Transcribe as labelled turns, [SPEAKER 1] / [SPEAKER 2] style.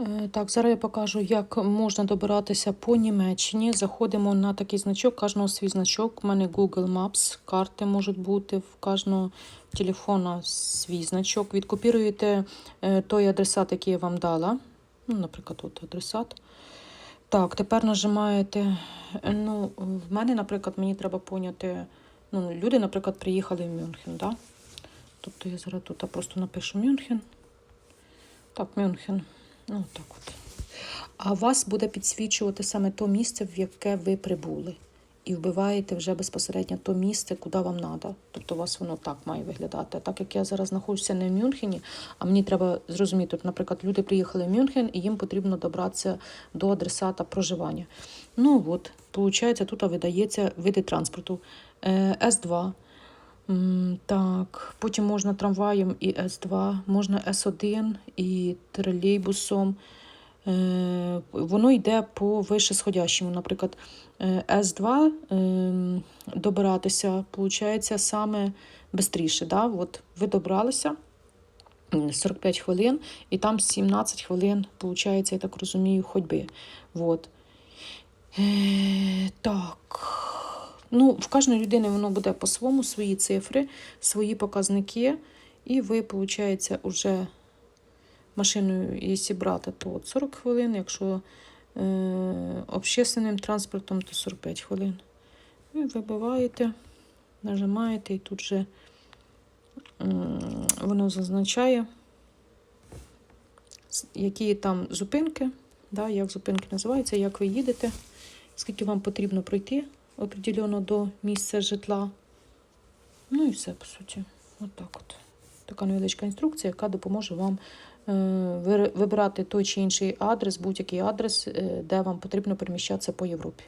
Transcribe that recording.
[SPEAKER 1] Е, Так, зараз я покажу, як можна добиратися по Німеччині. Заходимо на такий значок, кожного свій значок. У мене Google Maps, карти можуть бути, в кожного телефона свій значок. Відкопіруєте е, той адресат, який я вам дала. Ну, наприклад, от адресат. Так, тепер нажимаєте. Ну, в мене, наприклад, мені треба поняти. Ну, люди, наприклад, приїхали в Мюнхен, да? Тобто я зараз тут просто напишу Мюнхен. Так, Мюнхен. Ну, так от. А вас буде підсвічувати саме то місце, в яке ви прибули. І вбиваєте вже безпосередньо то місце, куди вам треба. Тобто у вас воно так має виглядати. Так як я зараз знаходжуся не в Мюнхені, а мені треба зрозуміти, от, наприклад, люди приїхали в Мюнхен і їм потрібно добратися до адресата проживання. Ну от, виходить, тут видається види транспорту. Е, С2. Так, потім можна трамваєм і С2, можна С1 і тролейбусом. Е, Воно йде по вищесходящому. Наприклад, е, С2 ем, добиратися, виходить, саме швидше. Да? От ви добралися 45 хвилин, і там 17 хвилин, виходить, я так розумію, ходьби. Вот. Е, так. Ну, в кожної людини воно буде по-своєму, свої цифри, свої показники. І ви, виходить, уже машиною, якщо брати, то от 40 хвилин, якщо е, общественним транспортом, то 45 хвилин. Ви вибиваєте, нажимаєте, і тут же м, воно зазначає, які там зупинки, да, як зупинки називаються, як ви їдете, скільки вам потрібно пройти определено до місця житла. Ну і все, по суті. От так от. Така невеличка інструкція, яка допоможе вам е, вибирати той чи інший адрес, будь-який адрес, е, де вам потрібно переміщатися по Європі.